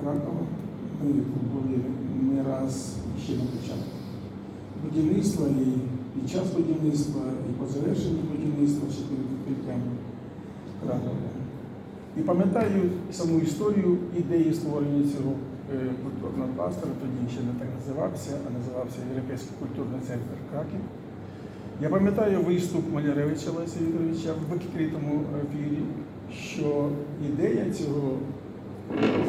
Кракова. Ми були не раз ще на початку будівництва і під час будівництва, і по завершенні будівництва ще перед відкриттям Кракова. І пам'ятаю саму історію ідеї створення цього е, культурного кластера, тоді ще не так називався, а називався Європейський культурний центр Краків. Я пам'ятаю виступ Маляревича Леся Вікторовича в відкритому ефірі, що ідея цього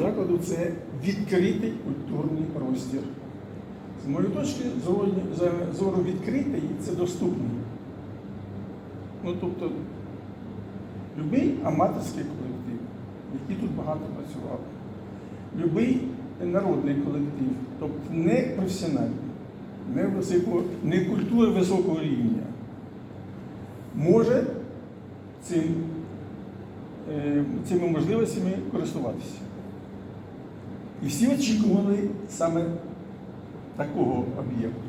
закладу це відкритий культурний простір. З моєї точки зору, відкритий це доступний. Ну, тобто, Любий аматорський колектив, який тут багато працював, любий народний колектив, тобто не професіональний, не, високо, не культури високого рівня, може цим, е, цими можливостями користуватися. І всі очікували саме такого об'єкту.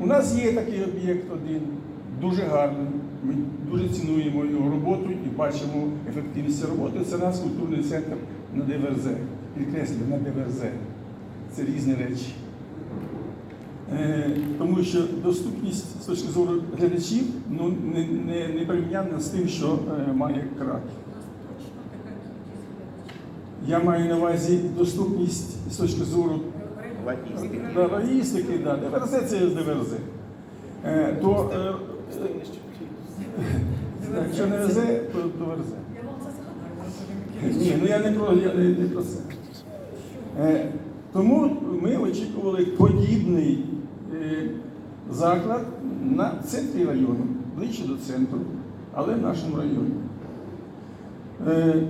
У нас є такий об'єкт один, дуже гарний. Ми дуже цінуємо його роботу і бачимо ефективність роботи. Це наш культурний центр на ДВРЗ. Підкреслюю, на ДВРЗ. Це різні речі. Е, тому що доступність з точки зору глядачів ну, не, не, не порівняна з тим, що е, має Краків. Я маю на увазі доступність з точки зору логістики, да, є ДВРЗ. Е, то, е, якщо не ВЗ, то, ВРЗ. Ні, ну я не про, я не, не про це. Е, тому ми очікували подібний е, заклад на центрі району, ближче до центру, але в нашому районі. Е,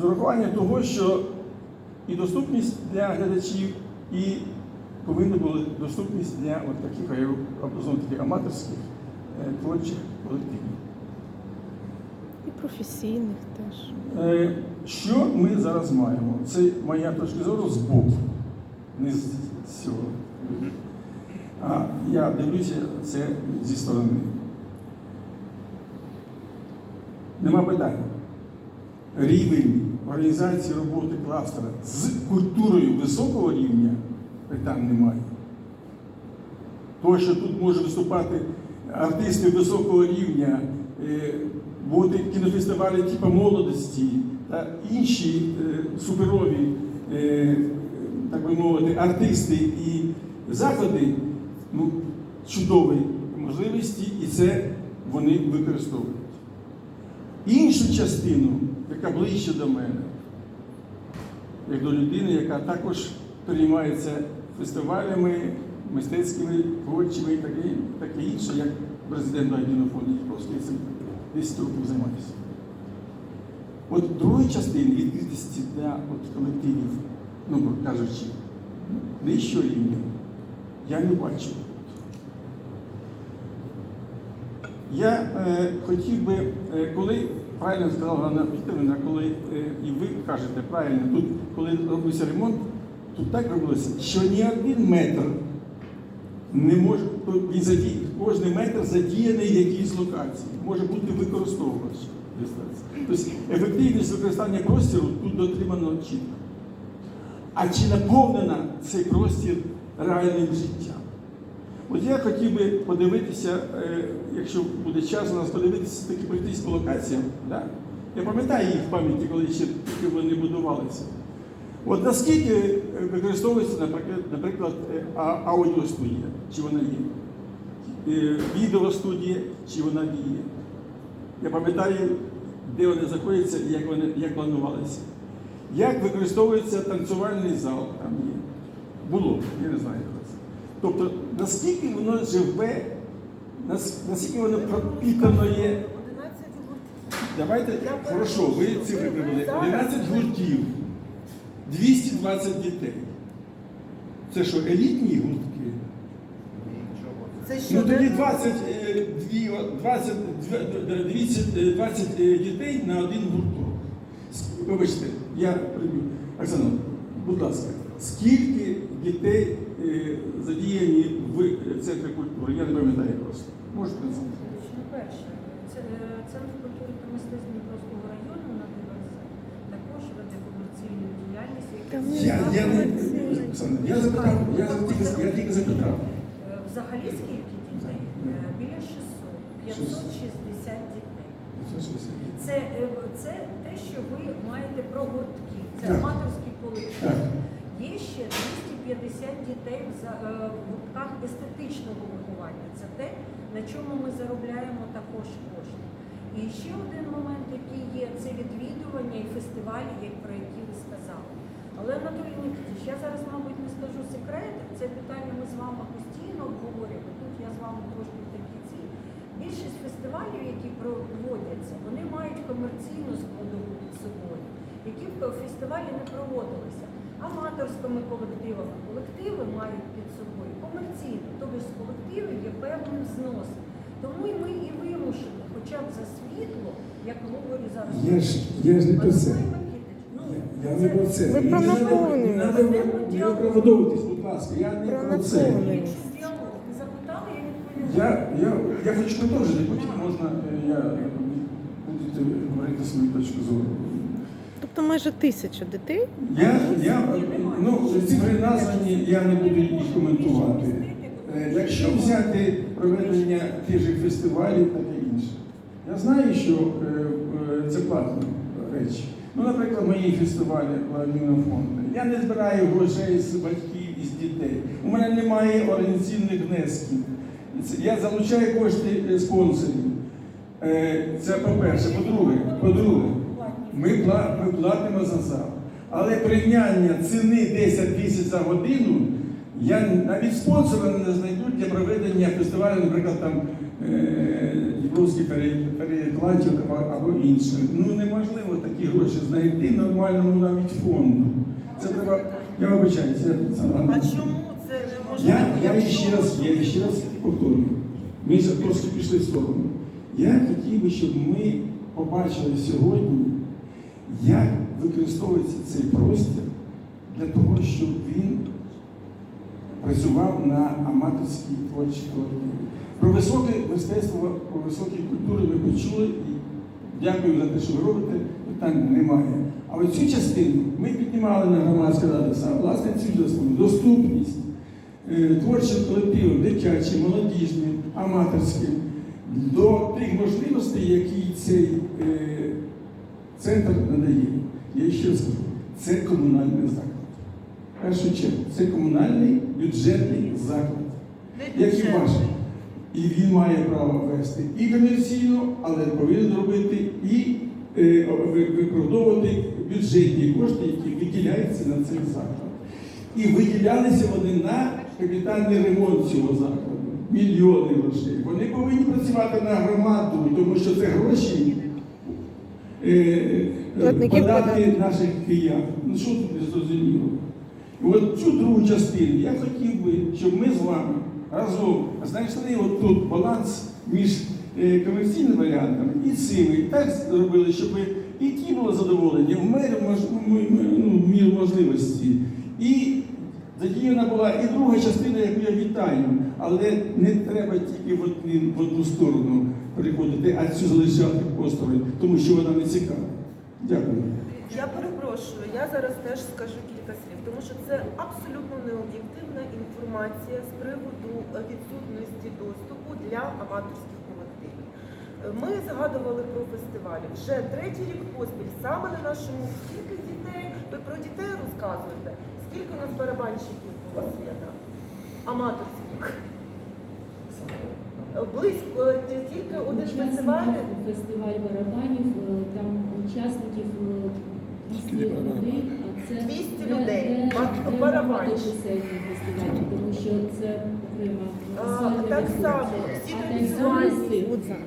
з урахуванням того, що і доступність для глядачів, і повинна була доступність для от таких я знову таки аматорських е, творчих колективів. І професійних теж. Е, Що ми зараз маємо? Це моя точка зору з боку, не з цього. А я дивлюся це зі сторони. Нема питань. Рівень організації роботи кластера з культурою високого рівня питань немає. То, що тут можуть виступати артисти високого рівня, е, бути кінофестивалі типу молодості та інші е, суперові, е, так би мовити, артисти і заклади, ну, чудові можливості, і це вони використовують. Іншу частину, яка ближче до мене, як до людини, яка також переймається фестивалями, мистецькими, творчими і таке, таке інше, як президент Байдіна фонду просто я цим 10 років займаюся. От другої частини відкритості для от колективів, ну кажучи, нижчого рівня, я не бачу. Я е, хотів би, е, коли правильно сказала Ганна Вікторівна, коли е, і ви кажете правильно, тут, коли робився ремонт, тут так робилося, що ні один метр не може, він задій, кожен метр задіяний в якійсь локації, може бути використовувач. Тобто ефективність використання простору тут дотримано чітко. А чи наповнена цей простір реальним життям? От я хотів би подивитися, е, якщо буде час у нас подивитися такі пройтись по локаціям. Да? Я пам'ятаю їх в пам'яті, коли ще тільки вони будувалися. От наскільки е, використовується, наприклад, е, аудіостудія, чи вона є, відеостудія, чи вона є. Я пам'ятаю, де вони знаходяться і як вони як планувалися. Як використовується танцювальний зал, там є. Було, я не знаю. Тобто, наскільки воно живе, наскільки воно пропітано є. Давайте, хорошо, ви цифри привели. 11 гуртів, 220 дітей. Це що, елітні гуртки? Це Ну що? тоді де? 20, е, дві- 20, дві- 20, е, 20 е, дітей на один гурток. С- Вибачте, я приб'ю. Оксана, будь ласка, скільки дітей задіяні в центрі культури? Я не пам'ятаю просто. Можете? Ну, перше, це е, Центр культури та мистецтв Дніпровського району на ДВС також веде комерційну Я, я, не, Оксана, я запитав, я тільки, я тільки запитав. Е, Взагалі скільки дітей? Е, Біля 600. 560 дітей. Це, е, це те, що ви маєте про гуртки. Це Так. аматорський колектив. Так. Є ще 250 дітей в е, гуртках естетичного виховання. Це те, на чому ми заробляємо також кошти. І ще один момент, який є, це відвідування і фестивалі, про які ви сказали. Але Анатолій Нікітович, я зараз, мабуть, не скажу секрет. Це питання ми з вами постійно обговорюємо. Тут я з вами трошки в такій ці. Більшість фестивалів, які проводяться, вони мають комерційну складову під собою, які б фестивалі не проводилися. Аматорськими колективами. Колективи мають під собою комерційно, тобто з колективів є певний взнос. Тому і ми і вимушені, хоча б за світло, як говорю зараз. Я ж, я ж не про це. Я, я не про це. Ви про наповнення. Не треба не будь ласка. Я не Про це. Діалог. Я. Я, я, я хочу продовжити, потім можна е, я будете говорити свою точку зору. Тобто майже тисяча дітей. Я, я, ну, цифри названі, я не буду їх коментувати. Е, Якщо взяти проведення тих же фестивалів, таке інше, я знаю, що е, е, це платні речі. Ну, наприклад, мої фестивалі благодійного. Я не збираю грошей з батьків і з дітей. У мене немає організаційних внесків. Я залучаю кошти спонсорів. Це по-перше. По-друге, по-друге, ми, пла- ми платимо за зал. Але прийняння ціни 10 тисяч за годину я навіть спонсора не знайду для проведення фестивалю, наприклад, там е, Дніпровський перекладчик або, інше. Ну неможливо такі гроші знайти нормальному навіть фонду. Це треба. Я вибачаю, це А чому це неможливо? Я, я ще раз, я ще раз повторюю. Ми трошки пішли в сторону. Я хотів би, щоб ми побачили сьогодні, як використовується цей простір для того, щоб він працював на аматорській творчій колективі. Про високе мистецтво, про високі культури ви почули. І дякую за те, що ви робите. Питань немає. Але цю частину ми піднімали на громадській раді саме власне цю частину доступність е, творчим колективам, дитячим, молодіжним, аматорським, до тих можливостей, які цей е, центр надає. Я ще раз кажу, це комунальний заклад. В першу чергу, це комунальний бюджетний заклад, як і ваш. І він має право вести і комерційно, але повинен робити і е, виправдовувати бюджетні кошти, які виділяються на цей заклад. І виділялися вони на капітальний ремонт цього закладу. Мільйони грошей. Вони повинні працювати на громаду, тому що це гроші Платників податки наших киян. Ну що тут не зрозуміло? І от цю другу частину я хотів би, щоб ми з вами разом знайшли от тут баланс між е, комерційним варіантом і цим. І так зробили, щоб і ті було задоволення в мері ну, в міру можливості. І задіяна була і друга частина, яку я вітаю, але не треба тільки в одну, в одну сторону переходити, а цю залишати осторонь, тому що вона не цікава. Дякую. Я перепрошую, я зараз теж скажу кілька слів, тому що це абсолютно необ'єктивна інформація з приводу е, відсутності доступу для аматорських колективів. Е, Ми згадували про фестивалі. Вже третій рік поспіль саме на нашому скільки дітей, ви про дітей розказуєте, скільки у нас барабанщиків було свята? Аматорських. Е, Близько е, тільки один фестиваль. Фестиваль барабанів, е, там учасників е, 200 людей, а це 200 не- людей. не- Ба- багаточисельний фестиваль, тому що це окрема так само, всі А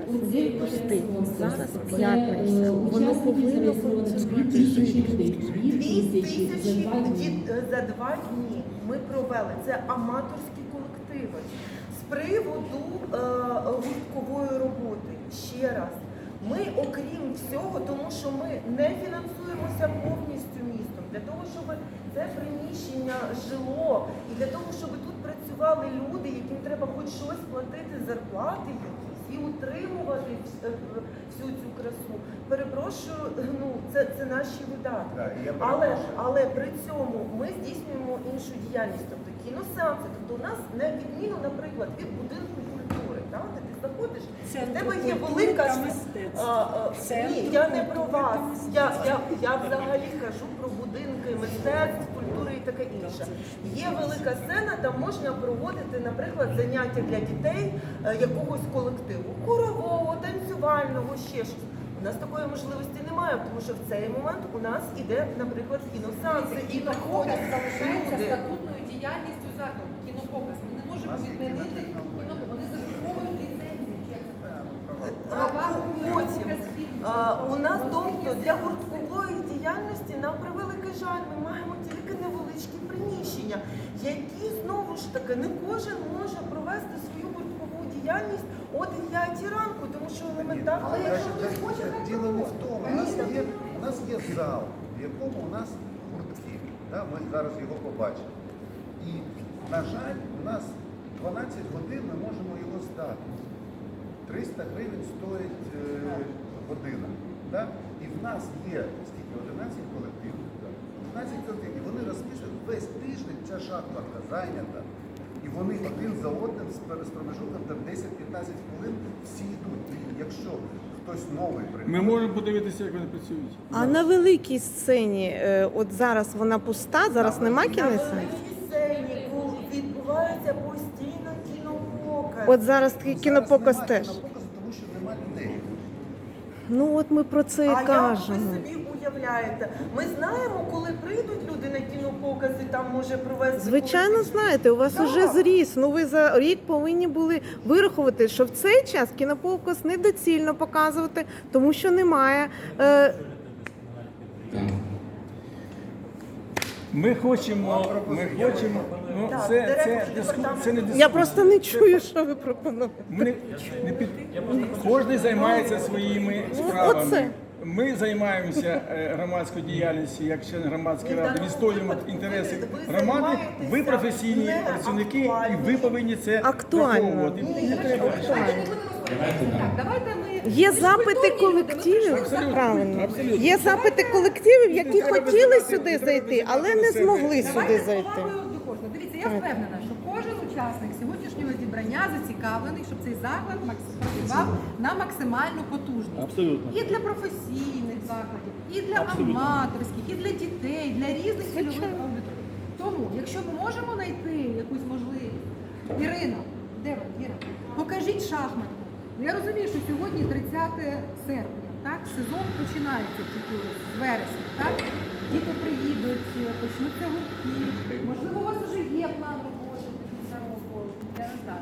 От зараз спонсор, зараз п'ятниця, е, воно повинно зареєстровано 2 тисячі людей. 2 Дві тисячі за два дні. за два дні ми провели. Це аматорські колективи. З приводу е, гурткової роботи. Ще раз. Ми, окрім всього, тому що ми не фінансуємося повністю містом, для того, щоб це приміщення жило, і для того, щоб тут працювали люди, яким треба хоч щось платити, зарплати якісь. і утримувати е, всю цю красу. Перепрошую, ну це, це наші видатки. Але, але при цьому ми здійснюємо іншу діяльність, тобто кіносеанси. Тобто у нас не відміну, наприклад, від будинку культури. Так? Де ти заходиш, в тебе є велика мистецтва. Ні, я не про вас. Я, я, я взагалі кажу про будинки мистецтв, культури і таке інше. Є велика сцена, там можна проводити, наприклад, заняття для дітей е, якогось колективу, хорового, танцювального, ще щось. У нас такої можливості немає, тому що в цей момент у нас іде, наприклад, кіносеанси і Кінопоказ приходять люди. Діяльністю закладу. Кінопоказ. Ми не можемо відмінити кінопоказ. Вони закуповують ліцензії. як. Права Потім показ фільмів. а, у нас тобто для гурткової діяльності на превеликий жаль, ми маємо тільки невеличкі приміщення, які знову ж таки не кожен може провести свою гурткову діяльність о 9 ранку, тому що елементарно. Але якщо хтось хоче, діло не в тому. У нас є, у нас є зал, в якому у нас гуртки. Да? Ми зараз його побачимо. І, на жаль, у нас 12 годин ми можемо його здати. 300 гривень стоїть е, година. Да? І в нас є скільки? 11 колективів. Да? 11 колективів. І вони розписують весь тиждень ця шахматка зайнята. І вони один за одним з промежутком там 10-15 хвилин всі йдуть. І якщо хтось новий Ми можемо подивитися, як вони працюють. А на великій сцені, е, от зараз вона пуста, зараз нема На кінесцени? великій сцені відбувається постійно кінопоказ. От зараз такий кінопоказ теж. тому що нема людей. Ну от ми про це і а як кажемо. ви собі уявляєте? Ми знаємо, коли прийдуть люди на кінопоказ і там може провести Звичайно, когось. знаєте, у вас Так. уже зріс. Ну ви за рік повинні були вирахувати, що в цей час кінопоказ недоцільно показувати, тому що немає. Е, Ми хочемо, ми хочемо. Ну Так, це, це, директор диску, це не дискусія. я просто не чую, що ви пропонуєте. Ми не, не під... Кожен займається своїми Ну, справами. оце. Ми займаємося е, громадською діяльністю як член громадської ради, відстоюємо інтереси громади. Ви професійні працівники, і ви повинні це Актуально. враховувати. Давайте не. Так, давайте ми... Є запити колективів, правильно. Є запити колективів, які хотіли сюди зайти, але не змогли сюди зайти. Дивіться, я впевнена, що кожен учасник сьогоднішнього зібрання зацікавлений, щоб цей заклад працював на максимальну потужність. Абсолютно. І для професійних закладів, і для аматорських, і для дітей, для різних цільових аудиторій. Тому, якщо ми можемо знайти якусь можливість, Ірина, де ви, Іра? Покажіть шахматку. Я розумію, що сьогодні 30 серпня, так, сезон починається з вересня. так? Діти приїдуть, почнуться гуртки. Можливо, у вас вже є план роботи до кінця року. Я не знаю.